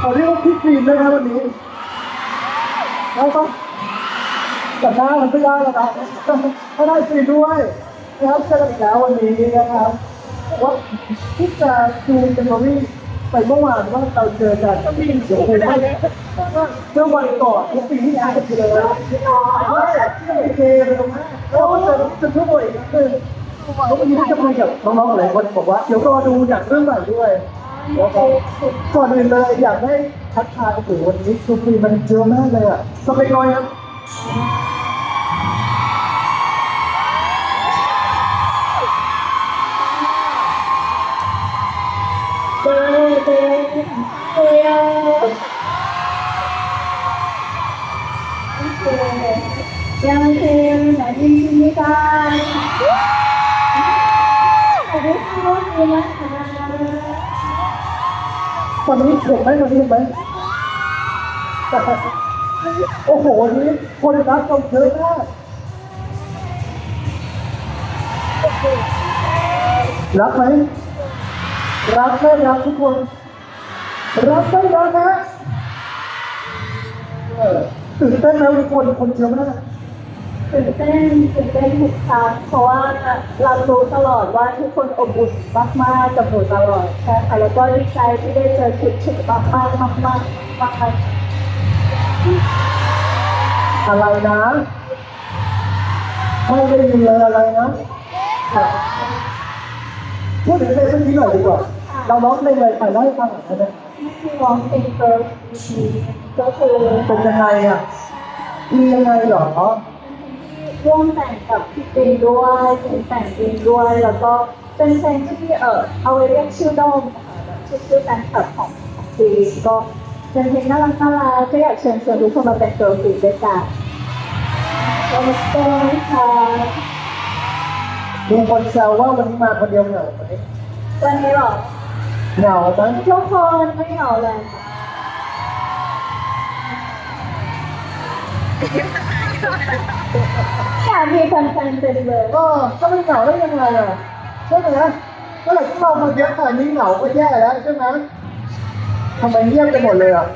ขอเรียกว่าพี่ฟิล์มด้วยนะวันนี้แล้วก็แต่หน้ามันไม่ได้แล้วนะก็ได้ฟิล์มด้วยนะครับเจอกันอีกแล้ววันนี้นะครับว่าที่จะดูนเป็นวอรี่ไปเมื่อวานว่าเราเจอกันก็มีเสียงเพลงเมื่อวันก่อนเมื่อปีที่แล้วที่เลยที่โอเคเลยตรงนั้นแล้วก็เจอจะทุกคนอีกคือ แล้ววันนี้จะคุยกับน้องๆหลายคนบอกว่าเดี๋ยวรอดูอย่างเรื่องใหม่ด้วยแล้วก็ก่อนอื่นเลยอยากให้ทักทายโอ้โหวันนี้คือฟรีมันเยอะมากเลยอะสเปกน้อยครับเดินเดินเดินยังเดินไหนดีมีกันสวัสดี คนนี้เห็นไหมวันนี้เห็นไหมโอ้โหนี้คนรักเราเยอะมากรักไหมรักไม่รักทุกคน รักไม่รักนะตื่นเต้นไหมวันนี้คนคนเยอะมาก ตื่นเต้นตื่นเต้นทุกครั้งเพราะว่าเรารู้ตลอดว่าทุกคนอบอุ่นมากๆกับหนูตลอดใช่ค่ะแล้วก็ดีใจที่ได้เจอชุดชุดมากมากมากมากมากอะไรนะไม่ได้ยินเลยอะไรนะพูดถึงเพลงเมื่อกี้หน่อยดีกว่าเราร้องเพลงอะไรไปเล่าให้ฟังหน่อยได้ไหมที่ร้องเพลง Girl She ก็คือเป็นยังไงอะมียังไงเหรอ ร่วมแต่งกับพี่ปินด้วยเป็นแต่งปินด้วย แล้วก็เป็นเพลงที่เออเอาไว้เรียกชื่อด้อมนะคะชื่อชื่อแฟนคลับของของซีรีส์ก็เป็นเพลงน่ารักน่ารักก็อยากเชิญชวนทุกคนมาเป็น Girl She ด้วยกันขอบคุณค่ะมีคนแซวว่าวันนี้มาคนเดียวเหงาไหมวันนี้เหรอเหงาไหมทุกคนไม่เหงาเลยอยาก มีแฟนๆเต็มเลยก็ก็ไม่เหงาได้ยังไงอะใช่ไหมเมื่อไหร่ที่เรามาเยอะขนาดนี้เหงาก็แย่แล้วใช่ไหมทำไมเงียบไปหมดเลยอะ